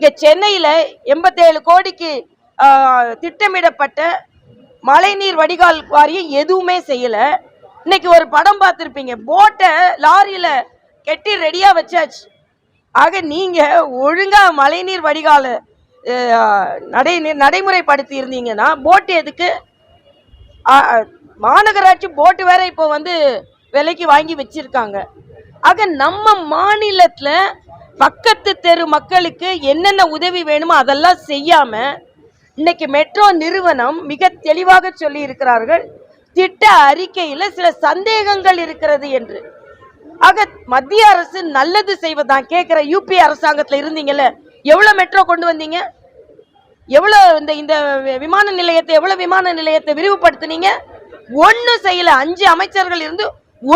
இங்கே சென்னையில் எண்பத்தேழு கோடிக்கு திட்டமிடப்பட்ட மழைநீர் வடிகால் வாரியம் எதுவுமே செய்யலை. இன்னைக்கு ஒரு படம் பார்த்துருப்பீங்க. போட்டை லாரியில் கெட்டி ரெடியாக வச்சாச்சு. ஆக நீங்கள் ஒழுங்காக மழைநீர் வடிகால நடை நடைமுறைப்படுத்தி இருந்தீங்கன்னா போட்டு எதுக்கு? மாநகராட்சி போட்டு வேற இப்போ வந்து விலைக்கு வாங்கி வச்சிருக்காங்க. ஆக நம்ம மாநிலத்தில் பக்கத்து தெரு மக்களுக்கு என்னென்ன உதவி வேணுமோ அதெல்லாம் செய்யாம இன்னைக்கு மெட்ரோ நிறுவனம் மிக தெளிவாக சொல்லி இருக்கிறார்கள் திட்ட அறிக்கையில சில சந்தேகங்கள் இருக்கிறது என்று. ஆக மத்திய அரசு நல்லது செய்வதான் கேட்கிற யூபி அரசாங்கத்தில் இருந்தீங்கல்ல எவ்வளவு மெட்ரோ கொண்டு வந்தீங்க? எவ்வளோ இந்த இந்த விமான நிலையத்தை எவ்வளோ விமான நிலையத்தை விரிவுபடுத்துனீங்க? ஒன்றும் செய்யலை. அஞ்சு அமைச்சர்கள் இருந்து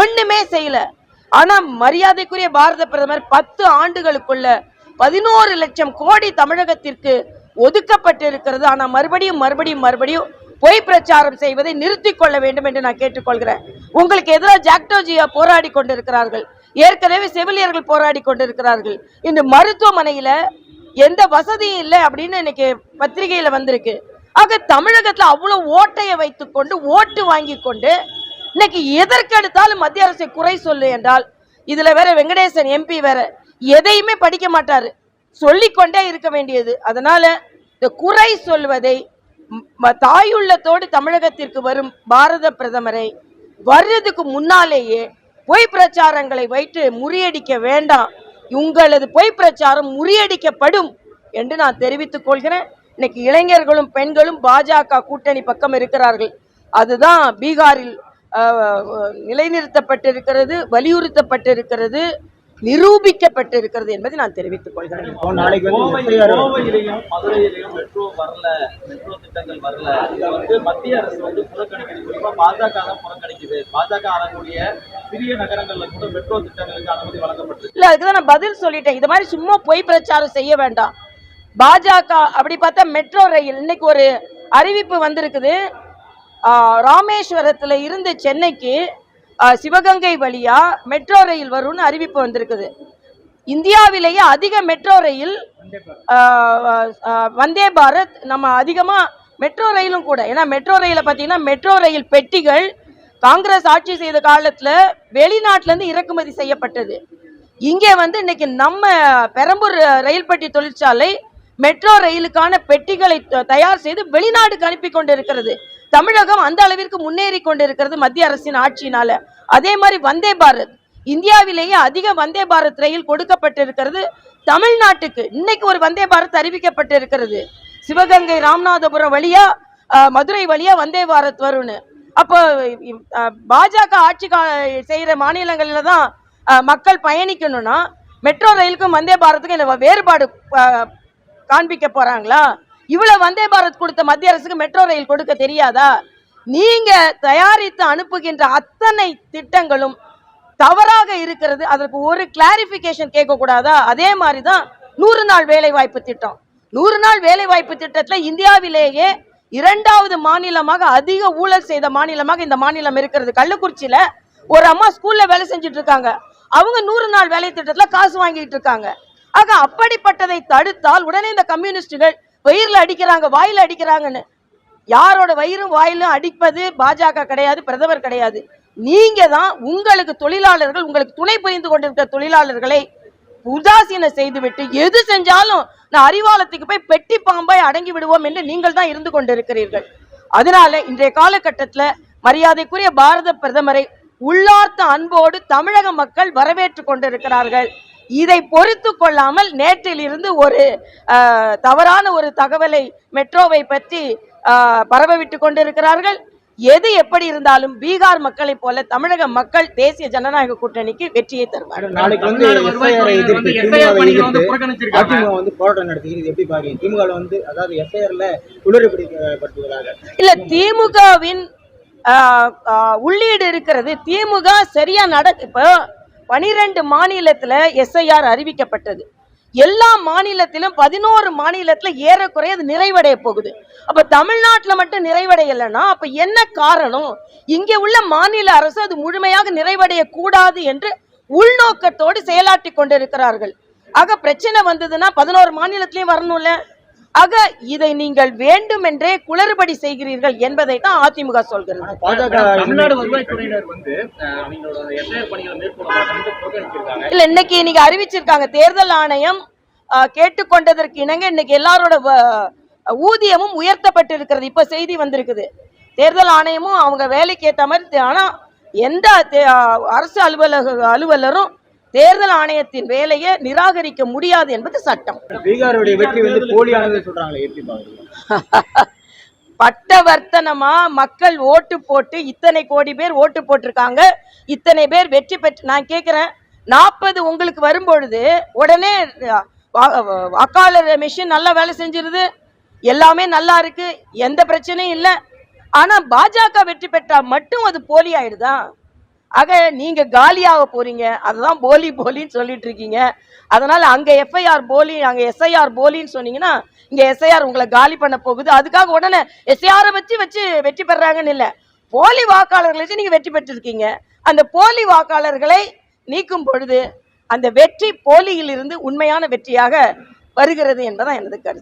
ஒன்றுமே செய்யலை. ஆனா மரியாதைக்குரிய பாரத பிரதமர் பத்து ஆண்டுகளுக்குள்ள பதினோரு லட்சம் கோடி தமிழகத்திற்கு ஒதுக்கப்பட்டு இருக்கிறது ஆனா மறுபடியும் மறுபடியும் மறுபடியும் பொய் பிரச்சாரம் செய்வதை நிறுத்திக் கொள்ள வேண்டும் என்று நான் கேட்டுக்கொள்கிறேன். உங்களுக்கு எதிராக ஜாக்டோஜியா போராடி கொண்டிருக்கிறார்கள். ஏற்கனவே செவிலியர்கள் போராடி கொண்டிருக்கிறார்கள். இன்று மருத்துவமனையில எந்த வசதியும் இல்லை அப்படின்னு இன்னைக்கு பத்திரிகையில வந்திருக்கு. ஆக தமிழகத்துல அவ்வளவு ஓட்டையை வைத்துக்கொண்டு ஓட்டு வாங்கி கொண்டு இன்னைக்கு எதற்கெடுத்தாலும் மத்திய அரசை குறை சொல்லு என்றால் இதுல வேற வெங்கடேசன் எம்பி வேற எதையுமே படிக்க மாட்டாரு. சொல்லிக்கொண்டே இருக்க வேண்டியது. அதனால இந்த குறை சொல்வதை தாயுள்ளத்தோடு தமிழகத்திற்கு வரும் பாரத பிரதமரை வர்றதுக்கு முன்னாலேயே பொய் பிரச்சாரங்களை வைத்து முறியடிக்க வேண்டாம். உங்களது பொய் பிரச்சாரம் முறியடிக்கப்படும் என்று நான் தெரிவித்துக் கொள்கிறேன். இன்னைக்கு இளைஞர்களும் பெண்களும் பாஜக கூட்டணி பக்கம் இருக்கிறார்கள். அதுதான் பீகாரில் நிலைநிறுத்தப்பட்டிருக்கிறது வலியுறுத்தப்பட்டிருக்கிறது நிரூபிக்கப்பட்டிருக்கிறது என்பதை நான் தெரிவித்துக் கொள்கிறேன். மத்திய அரசு வந்து புறக்கணிக்கிறது குறிப்பா பாஜக தான் புறக்கணிக்குது. பாஜக ஆளக்கூடிய சிறிய நகரங்கள்ல கூட மெட்ரோ திட்டங்களுக்கு அனுமதி வழங்கப்பட்டிருக்கு. இல்ல அதுக்கு தான் நான் பதில் சொல்லிட்டேன். இது மாதிரி சும்மா பொய் பிரச்சாரம் செய்ய வேண்டாம். பாஜக அப்படி பார்த்தா மெட்ரோ ரயில் இன்னைக்கு ஒரு அறிவிப்பு வந்திருக்குது. ராமேஸ்வரத்தில் இருந்து சென்னைக்கு சிவகங்கை வழியா மெட்ரோ ரயில் வரும்னு அறிவிப்பு வந்திருக்குது. இந்தியாவிலேயே அதிக மெட்ரோ ரயில் வந்தே பாரத் நம்ம அதிகமாக மெட்ரோ ரயிலும் கூட. ஏன்னா மெட்ரோ ரயிலை பார்த்தீங்கன்னா மெட்ரோ ரயில் பெட்டிகள் காங்கிரஸ் ஆட்சி செய்த காலத்தில் வெளிநாட்டிலேருந்து இறக்குமதி செய்யப்பட்டது. இங்கே வந்து இன்னைக்கு நம்ம பெரம்பூர் ரயில் பெட்டி தொழிற்சாலை மெட்ரோ ரயிலுக்கான பெட்டிகளை த- தயார் செய்து வெளிநாடுக்கு அனுப்பி கொண்டு இருக்கிறது தமிழகம் அந்த அளவிற்கு முன்னேறி கொண்டிருக்கிறது மத்திய அரசின் ஆட்சியினால. அதே மாதிரி வந்தே பாரத். இந்தியாவிலேயே அதிக வந்தே பாரத் ரயில் கொடுக்கப்பட்டிருக்கிறது. தமிழ்நாட்டுக்கு இன்னைக்கு ஒரு வந்தே பாரத் அறிவிக்கப்பட்டிருக்கிறது. சிவகங்கை ராமநாதபுரம் வழியா மதுரை வழியா வந்தே பாரத் வரும்னு. அப்போ பாஜக ஆட்சி கா- மாநிலங்களில் தான் மக்கள் பயணிக்கணும்னா மெட்ரோ ரயிலுக்கும் வந்தே பாரத்துக்கும் என்ன வேறுபாடு காண்பிக்க போகிறாங்களா இவ்வளவு வந்தே பாரத் கொடுத்த மத்திய அரசுக்கு மெட்ரோ ரயில் கொடுக்க தெரியாதா? நீங்க தயாரித்து அனுப்புகின்ற அத்தனை திட்டங்களும் தவறாக இருக்கிறது. அதற்கு ஒரு கிளாரிபிகேஷன் கேட்க கூடாதா அதே மாதிரி தான் நூறு நாள் வேலை வாய்ப்பு திட்டம். நூறு நாள் வேலை வாய்ப்பு திட்டத்துல இந்தியாவிலேயே இரண்டாவது மாநிலமாக அதிக ஊழல் செய்த மாநிலமாக இந்த மாநிலம் இருக்கிறது. கள்ளக்குறிச்சியில ஒரு அம்மா ஸ்கூல்ல வேலை செஞ்சுட்டு இருக்காங்க. அவங்க நூறு நாள் வேலை திட்டத்துல காசு வாங்கிட்டு இருக்காங்க. ஆக அப்படிப்பட்டதை தடுத்தால் உடனே இந்த கம்யூனிஸ்டுகள் வயிறுல அடிக்கிறாங்க வாயில அடிக்கிறாங்கன்னு. யாரோட வயிறும் வாயிலும் அடிப்பது பாஜக கிடையாது பிரதமர் கிடையாது. நீங்க தான் உங்களுக்கு தொழிலாளர்கள் உங்களுக்கு துணை புரிந்து கொண்டிருக்கிற தொழிலாளர்களை உதாசீன செய்துவிட்டு எது செஞ்சாலும் நான் அறிவாலயத்துக்கு போய் பெட்டி பாம்பாய் அடங்கி விடுவோம் என்று நீங்கள் தான் இருந்து கொண்டிருக்கிறீர்கள். அதனால இன்றைய காலகட்டத்துல மரியாதைக்குரிய பாரத பிரதமரை உள்ளார்த்த அன்போடு தமிழக மக்கள் வரவேற்று கொண்டிருக்கிறார்கள். இதை பொறுத்து கொள்ளாமல் நேற்றிலிருந்து ஒரு தவறான ஒரு தகவலை மெட்ரோவை பற்றி பரவவிட்டு கொண்டிருக்கிறார்கள். எது எப்படி இருந்தாலும் பீகார் மக்களைப் போல தமிழக மக்கள் தேசிய ஜனநாயக கூட்டணிக்கு வெற்றியை குளிர்படுத்துவதாக இல்ல திமுகவின் உள்ளீடு இருக்கிறது. திமுக சரியா நட இப்போ பனிரெண்டு மாநிலத்தில் எஸ்ஐஆர் அறிவிக்கப்பட்டது. எல்லா மாநிலத்திலும் பதினோரு மாநிலத்தில் ஏறக்குறைய அது நிறைவடைய போகுது. அப்போ தமிழ்நாட்டில் மட்டும் நிறைவடையலைன்னா அப்போ என்ன காரணம்? இங்கே உள்ள மாநில அரசு அது முழுமையாக நிறைவடைய கூடாது என்று உள்நோக்கத்தோடு செயலாற்றி கொண்டிருக்கிறார்கள். ஆக பிரச்சனை வந்ததுன்னா பதினோரு மாநிலத்திலையும் வரணும்ல. ஆக இதை நீங்கள் வேண்டுமென்றே குளறுபடி செய்கிறீர்கள் என்பதை தான் அதிமுக சொல்கிறது. இல்ல இன்னைக்கு இன்னைக்கு அறிவிச்சிருக்காங்க. தேர்தல் ஆணையம் கேட்டுக்கொண்டதற்கு இணங்க இன்னைக்கு எல்லாரோட வ- ஊதியமும் உயர்த்தப்பட்டு இருக்கிறது இப்ப செய்தி வந்திருக்குது. தேர்தல் ஆணையமும் அவங்க வேலைக்கு ஏத்த மாதிரி ஆனா எந்த அரசு அலுவலக அலுவலரும் தேர்தல் ஆணையத்தின் வேலையை நிராகரிக்க முடியாது என்பது சட்டம். பீகாருடைய வெற்றி வந்து போலியானது சொல்றாங்களே எப்படி மக்கள் ஓட்டு போட்டு இத்தனை கோடி பேர் ஓட்டு போட்டிருக்காங்க இத்தனை பேர் வெற்றி பெற்று நான் கேட்குறேன் நாற்பது உங்களுக்கு வரும்பொழுது உடனே வாக்காளர் மிஷின் நல்லா வேலை செஞ்சிருது எல்லாமே நல்லா இருக்கு எந்த பிரச்சனையும் இல்லை ஆனா பாஜக வெற்றி பெற்றா மட்டும் அது போலி ஆயிடுதா? ஆக நீங்க காலியாக போறீங்க. அதுதான் போலி போலின்னு சொல்லிட்டு இருக்கீங்க. அதனால அங்க எஃப்ஐஆர் போலி அங்க எஸ்ஐஆர் போலின்னு சொன்னீங்கன்னா இங்க எஸ்ஐஆர் உங்களை காலி பண்ண போகுது. அதுக்காக உடனே எஸ்ஐஆரை வச்சு வச்சு வெற்றி பெறாங்கன்னு இல்லை. போலி வாக்காளர்களை வச்சு நீங்க வெற்றி பெற்றிருக்கீங்க. அந்த போலி வாக்காளர்களை நீக்கும் பொழுது அந்த வெற்றி போலியிலிருந்து உண்மையான வெற்றியாக வருகிறது என்பதான் எனது கருத்து.